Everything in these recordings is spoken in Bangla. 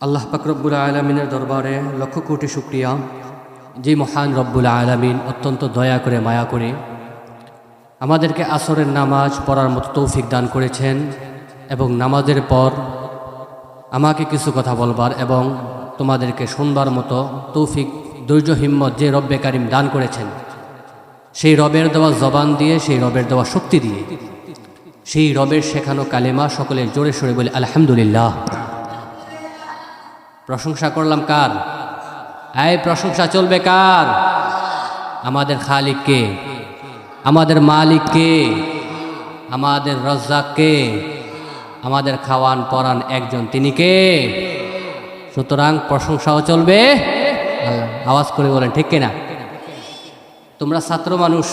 আল্লাহ পাক রব্বুল আলমিনের দরবারে লক্ষ কোটি শুক্রিয়া। যে মহান রব্বুল আলমিন, অত্যন্ত দয়া করে মায়া করে আমাদেরকে আসরের নামাজ পড়ার মতো তৌফিক দান করেছেন এবং নামাজের পর আমাকে কিছু কথা বলবার এবং তোমাদেরকে শুনবার মতো তৌফিক, ধৈর্য, হিম্মত যে রব্বে কারিম দান করেছেন, সেই রবের দেওয়া জবান দিয়ে, সেই রবের দেওয়া শক্তি দিয়ে, সেই রবের শেখানো কালেমা সকলে জোরে সরে বলে, আলহামদুলিল্লাহ। প্রশংসা করলাম কার? এই প্রশংসা চলবে কার? আমাদের খালিককে, আমাদের মালিককে, আমাদের রজ্জাককে, আমাদের খাওয়ান পরান একজন। তিনি কে? সুতরাং প্রশংসাও চলবে। আওয়াজ করে বলেন, ঠিক কিনা? তোমরা ছাত্র মানুষ।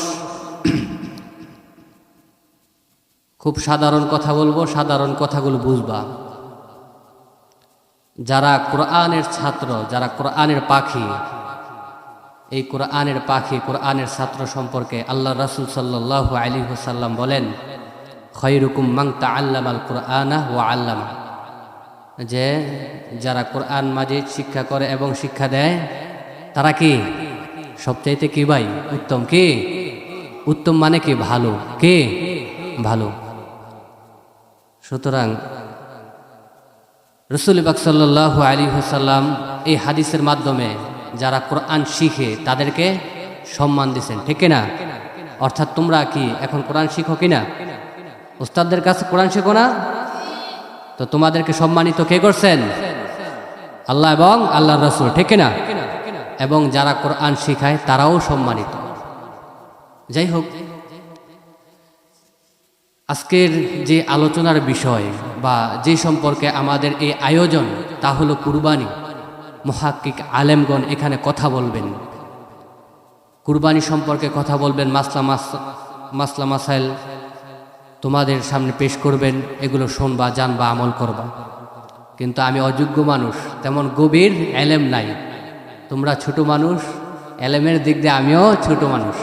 খুব সাধারণ কথা বলব, সাধারণ কথাগুলো বুঝবা। যারা কোরআনের ছাত্র, যারা কোরআনের পাখি, এই কোরআনের পাখি, কোরআনের ছাত্র সম্পর্কে আল্লাহ রাসুল সাল্লাহ আলী হুসাল্লাম বলেন, খৈরুকুম মাংতা আল্লাম আল কোরআনা ও আল্লামা। যে যারা কোরআন মাজিদ শিক্ষা করে এবং শিক্ষা দেয়, তারা কি? সবচাইতে কি ভাই? উত্তম কি? উত্তম মানে কি? ভালো কে? ভালো। সুতরাং রসুল সাল্লাহ আলী হুসাল্লাম এই হাদিসের মাধ্যমে যারা কোরআন শিখে তাদেরকে সম্মান দিচ্ছেন ঠিক না অর্থাৎ তোমরা কি এখন কোরআন শিখো কিনা? উস্তাদদের কাছে কোরআন শিখো না? তো তোমাদেরকে সম্মানিত কে করছেন? আল্লাহ এবং আল্লাহ রসুল, ঠিক না এবং যারা কোরআন শিখায় তারাও সম্মানিত। যাই হোক আজকের যে আলোচনার বিষয় বা যে সম্পর্কে আমাদের এই আয়োজন, তা হলো কুরবানি। মহাক্কিক আলেমগণ এখানে কথা বলবেন। কুরবানি সম্পর্কে কথা বলবেন, মাসলা মাস, মাসলা মাসাইল তোমাদের সামনে পেশ করবেন, এগুলো শোনবা, জানবা, আমল করবা। কিন্তু আমি অযোগ্য মানুষ, তেমন গভীর এলেম নাই। তোমরা ছোট মানুষ, এলেমের দিক দিয়ে আমিও ছোট মানুষ।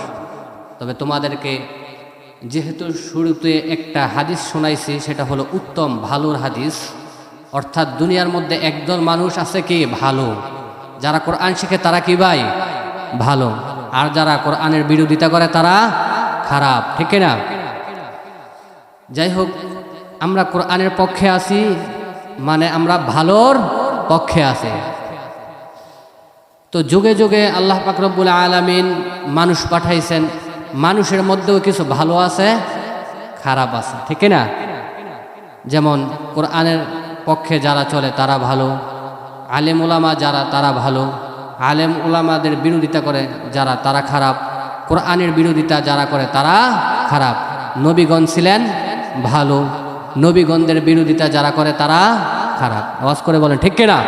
তবে তোমাদেরকে যেহেতু শুরুতে একটা হাদিস শোনাইছি, সেটা হলো উত্তম ভালোর হাদিস। অর্থাৎ দুনিয়ার মধ্যে একদল মানুষ আছে কি? ভালো। যারা কোরআন শিখে তারা কি ভাই? ভালো। আর যারা কোরআনের বিরোধিতা করে তারা খারাপ। ঠিক না যাই হোক, আমরা কোরআনের পক্ষে আছি মানে আমরা ভালোর পক্ষে আছি। তো যুগে যুগে আল্লাহ পাকরবুল আলমিন মানুষ পাঠাইছেন মানুষের মধ্যেও কিছু ভালো আছে, খারাপ আছে, ঠিক না? যেমন কোরআনের পক্ষে যারা চলে তারা ভালো, আলেম ওলামা যারা তারা ভালো, আলেম ওলামাদের বিরোধিতা করে যারা তারা খারাপ, কোরআনের বিরোধিতা যারা করে তারা খারাপ। নবীগণ ছিলেন ভালো, নবীগণদের বিরোধিতা যারা করে তারা খারাপ। আওয়াজ করে বলেন, ঠিক কিনা?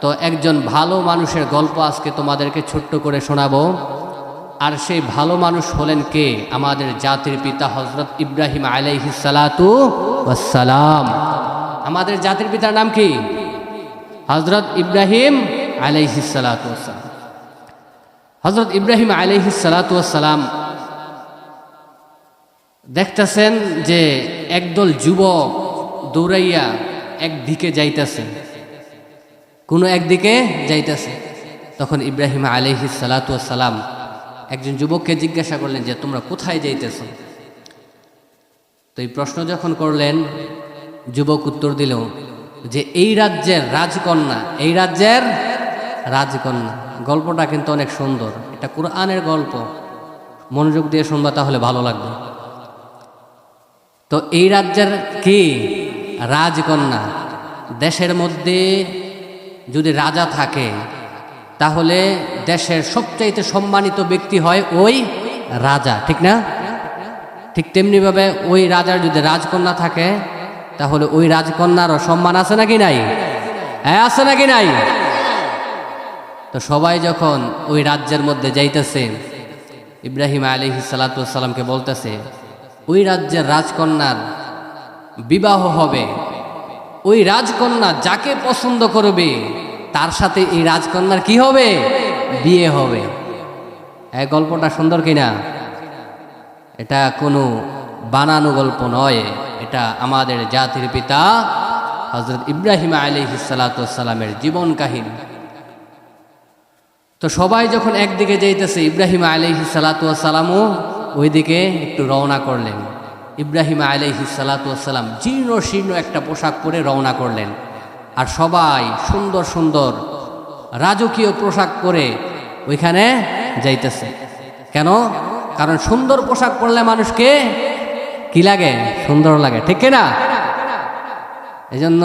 তো একজন ভালো মানুষের গল্প আজকে তোমাদেরকে ছোট্ট করে শোনাবো। আর সেই ভালো মানুষ হলেন কে? আমাদের জাতির পিতা হজরত ইব্রাহিম আলাইহি সালাতু সালাম আমাদের জাতির পিতার নাম কি? হজরত ইব্রাহিম আলাইহি সালাতু হজরত ইব্রাহিম আলাইহি সালাতু সালাম দেখতেছেন যে একদল যুবক দৌড়াইয়া একদিকে যাইতেছে। কোনো একদিকে যাইতেছে। তখন ইব্রাহিম আলহি সালাম একজন যুবককে জিজ্ঞাসা করলেন যে, তোমরা কোথায় যাইতেছ? তো এই প্রশ্ন যখন করলেন, যুবক উত্তর দিল যে, এই রাজ্যের রাজকন্যা, এই রাজ্যের রাজকন্যা। গল্পটা কিন্তু অনেক সুন্দর। এটা কোরআনের গল্প। মনোযোগ দিয়ে শুনবা তাহলে ভালো লাগবে। তো এই রাজ্যের কি? রাজকন্যা। দেশের মধ্যে যদি রাজা থাকে তাহলে দেশের সবচাইতে সম্মানিত ব্যক্তি হয় ওই রাজা, ঠিক না? ঠিক তেমনিভাবে ওই রাজার যদি রাজকন্যা থাকে, তাহলে ওই রাজকন্যারও সম্মান আছে নাকি নাই? হ্যাঁ আছে নাকি নাই? তো সবাই যখন ওই রাজ্যের মধ্যে যাইতেছে, ইব্রাহিম আলী সালাতামকে বলতেছে, ওই রাজ্যের রাজকন্যার বিবাহ হবে। ওই রাজকন্যা যাকে পছন্দ করবে তার সাথে এই রাজকন্যার কি হবে? বিয়ে হবে। এই গল্পটা সুন্দর কিনা? এটা কোনো বানানো গল্প নয়। এটা আমাদের জাতির পিতা হজরত ইব্রাহিম আলী সালাতামের জীবন কাহিনী। তো সবাই যখন একদিকে যাইতেছে, ইব্রাহিম আলহি সালাতামও ওইদিকে একটু রওনা করলেন। ইব্রাহিম আলহি সালাতাম জীর্ণ শীর্ণ একটা পোশাক পরে রওনা করলেন। আর সবাই সুন্দর সুন্দর রাজকীয় পোশাক পরে ওইখানে যাইতেছে। কেন? কারণ সুন্দর পোশাক পরলে মানুষকে কি লাগে? সুন্দর লাগে, ঠিক না এই জন্য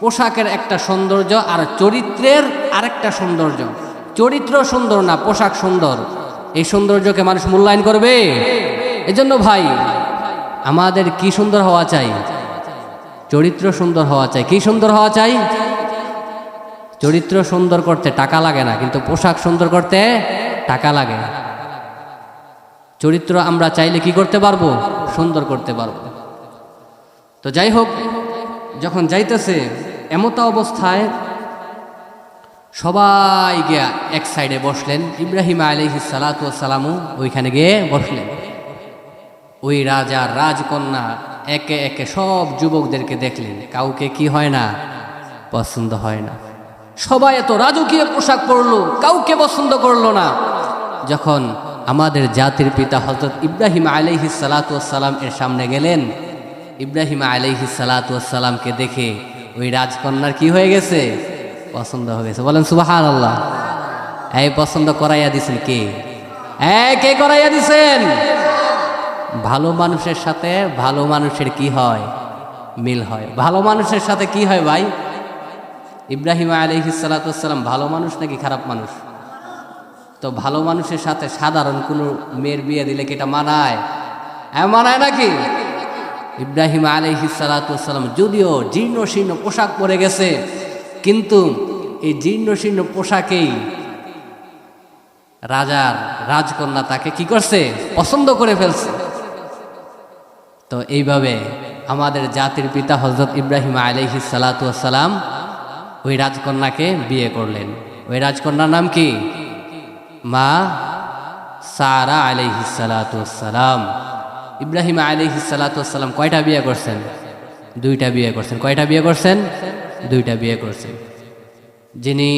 পোশাকের একটা সৌন্দর্য আর চরিত্রের আরেকটা সৌন্দর্য। চরিত্র সুন্দর না পোশাক সুন্দর। এই সৌন্দর্যকে মানুষ মূল্যায়ন করবে। এজন্য ভাই, আমাদের কি সুন্দর হওয়া চাই? চরিত্র সুন্দর হওয়া চাই। কি সুন্দর হওয়া চাই? চরিত্র সুন্দর করতে টাকা লাগে না, কিন্তু পোশাক সুন্দর করতে টাকা লাগে। চরিত্র আমরা চাইলে কি করতে পারব? সুন্দর করতে পারব। তো যাই হোক, যখন যাইতেছে, এমতা অবস্থায় সবাই গিয়া এক সাইডে বসলেন। ইব্রাহিম আলহি সালাতামও ওইখানে গিয়ে বসলেন। ওই রাজা রাজকন্যা একে একে সব যুবকদেরকে দেখলেন, কাউকে কি হয় না? পছন্দ হয় না। সবাই এত রাজকীয় পোশাক পরলো, কাউকে পছন্দ করল না। যখন আমাদের জাতির পিতা হজরত ইব্রাহিম আলহি সালাতাম এর সামনে গেলেন, ইব্রাহিম আলহি সালাতামকে দেখে ওই রাজকন্যার কি হয়ে গেছে? পছন্দ হয়ে গেছে। বলেন সুবাহান আল্লাহ এই পছন্দ করাইয়া দিছেন কে? এই কে করাইয়া দিছেন? ভালো মানুষের সাথে ভালো মানুষের কি হয়? মিল হয়। ভালো মানুষের সাথে কি হয় ভাই? ইব্রাহিম আলহি সালাতাম ভালো মানুষ নাকি খারাপ মানুষ? তো ভালো মানুষের সাথে সাধারণ কোনো মেয়ের বিয়ে দিলে কি এটা মানায়? হ্যাঁ মানায় নাকি? ইব্রাহিম আলহি সালাতাম যদিও জীর্ণ শীর্ণ পোশাক পরে গেছে, কিন্তু এই জীর্ণ শীর্ণ পোশাকেই রাজার রাজকন্যা তাকে কি করছে? পছন্দ করে ফেলছে। তো এইভাবে আমাদের জাতির পিতা হজরত ইব্রাহিম আলহি সালাতাম ওই রাজকন্যাকে বিয়ে করলেন। ওই রাজকন্যার নাম কি? মা সারা আলহি সালাতাম ইব্রাহিম আলহি সালাতাম কয়টা বিয়ে করছেন? দুইটা বিয়ে করছেন। কয়টা বিয়ে করছেন? দুইটা বিয়ে করছেন। যিনি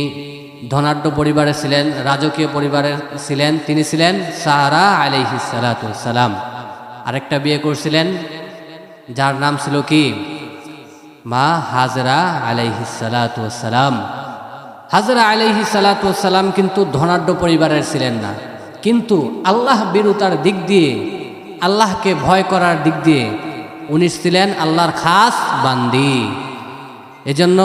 ধনাঢ্য পরিবারে ছিলেন, রাজকীয় পরিবারে ছিলেন, তিনি ছিলেন সাহারা আলহি সালাতাম আরেকটা বিয়ে করছিলেন, যার নাম ছিল কি? মা হাজরা আলাইহি সালাতাম হাজরা আলাইহি সালাতাম কিন্তু ধনাঢ্য পরিবারের ছিলেন না। কিন্তু আল্লাহ বিরুতার দিক দিয়ে, আল্লাহকে ভয় করার দিক দিয়ে উনি ছিলেন আল্লাহর খাস বান্দি। এজন্য